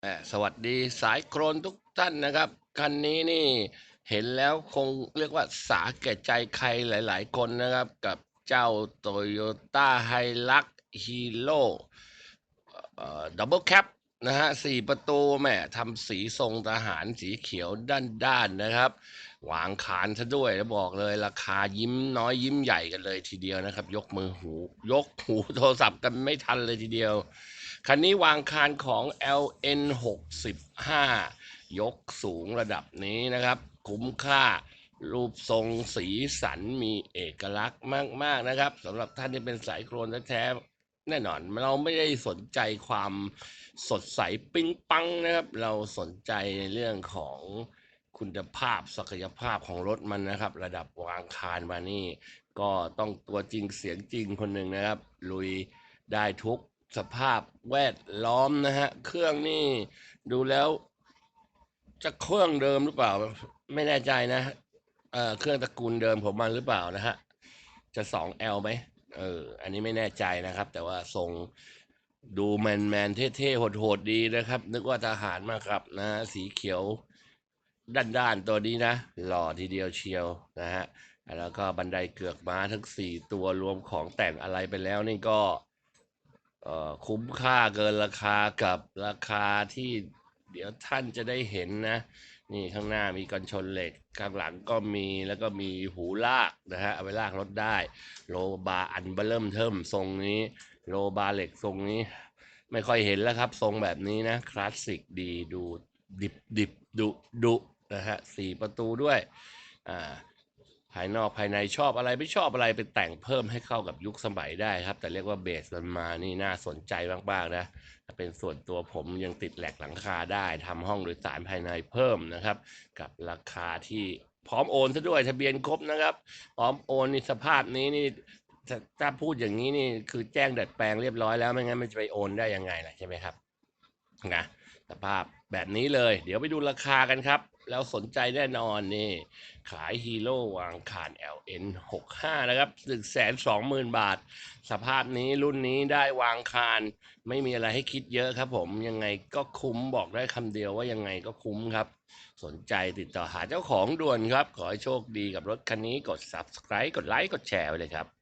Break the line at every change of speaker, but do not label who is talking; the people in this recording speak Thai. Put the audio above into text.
แหมสวัสดีสายโครนทุกท่านนะครับ คันนี้นี่เห็นแล้วคงเรียกว่าสาแก่ใจใครหลาย ๆ คนนะครับ กับเจ้า Toyota h i l u x Hero ดับเบิลแคปนะฮะสี่ประตูแหม่ทำสีทรงทหารสีเขียวด้าน ๆ นะครับวางขานซะด้วยแล้วบอกเลยราคายิ้มน้อยยิ้มใหญ่กันเลยทีเดียวนะครับ ยกมือหู ยกหูโทรศัพท์กันไม่ทันเลยทีเดียว คันนี้วางคานของ LN 65ยกสูงระดับนี้นะครับ คุ้มค่ารูปทรงสีสันมีเอกลักษณ์มาก ๆ นะครับสำหรับท่านที่เป็นสายโครนแท้แน่นอนเราไม่ได้สนใจความสดใสปิ๊งปังนะครับ เราสนใจในเรื่องของคุณภาพศักยภาพของรถมันนะครับ ระดับวางคานมานี่ ก็ต้องตัวจริงเสียงจริงคนหนึ่งนะครับ ลุยได้ทุก สภาพแวดล้อมนะฮะ เครื่องนี่ดูแล้วจะเครื่องเดิมหรือเปล่า ไม่แน่ใจนะเออเครื่องตระกูลเดิมผมมันหรือเปล่านะฮะ จะ 2L ไหมเออ อันนี้ไม่แน่ใจนะครับ แต่ว่าทรงดูแมนแมนเท่ๆโหดๆดีนะครับ นึกว่าทหารมาครับนะ สีเขียวด้านๆตัวนี้นะ หล่อทีเดียวเชียวนะฮะ แล้วก็บันไดเกือกม้าทั้งสี่ตัวรวมของแต่งอะไรไปแล้วนี่ก็ คุ้มค่าเกินราคากับราคาที่เดี๋ยวท่านจะได้เห็นนะ นี่ข้างหน้ามีกันชนเหล็ก ข้างหลังก็มีแล้วก็มีหูลากนะฮะเอาไปลากรถได้ โลบาร์อันเบอร์เริ่มเทิมทรงนี้ โลบาร์เหล็กทรงนี้ ไม่ค่อยเห็นแล้วครับ ทรงแบบนี้นะ คลาสสิกดีดูดิบดิบดุดุนะฮะสี่ประตูด้วยอ่า ภายนอกภายในชอบอะไรไม่ชอบอะไรไปแต่งเพิ่มให้เข้ากับยุคสมัยได้ครับ แต่เรียกว่าเบสมันมานี่น่าสนใจมากๆนะเป็นส่วนตัวผมยังติดแหลกหลังคาได้ทำห้องโดยสารภายในเพิ่มนะครับ กับราคาที่พร้อมโอนซะด้วยทะเบียนครบนะครับ พร้อมโอนในสภาพนี้นี่ถ้าพูดอย่างนี้นี่คือแจ้งดัดแปลงเรียบร้อยแล้วไม่งั้นมันจะไปโอนได้ยังไงล่ะใช่ไหมครับนะ สภาพแบบนี้เลย เดี๋ยวไปดูราคากันครับ แล้วสนใจแน่นอนนี่ขายฮีโร่วางคาน LN 65นะครับ1 2 0 0 0 0บาท สภาพนี้รุ่นนี้ได้วางคาน ไม่มีอะไรให้คิดเยอะครับผมยังไงก็คุ้มบอกได้คำเดียวว่ายังไงก็คุ้มครับ สนใจติดต่อหาเจ้าของด่วนครับ ขอให้โชคดีกับรถคันนี้กด subscribe กดไลค์กดแชร์ไปเลยครับ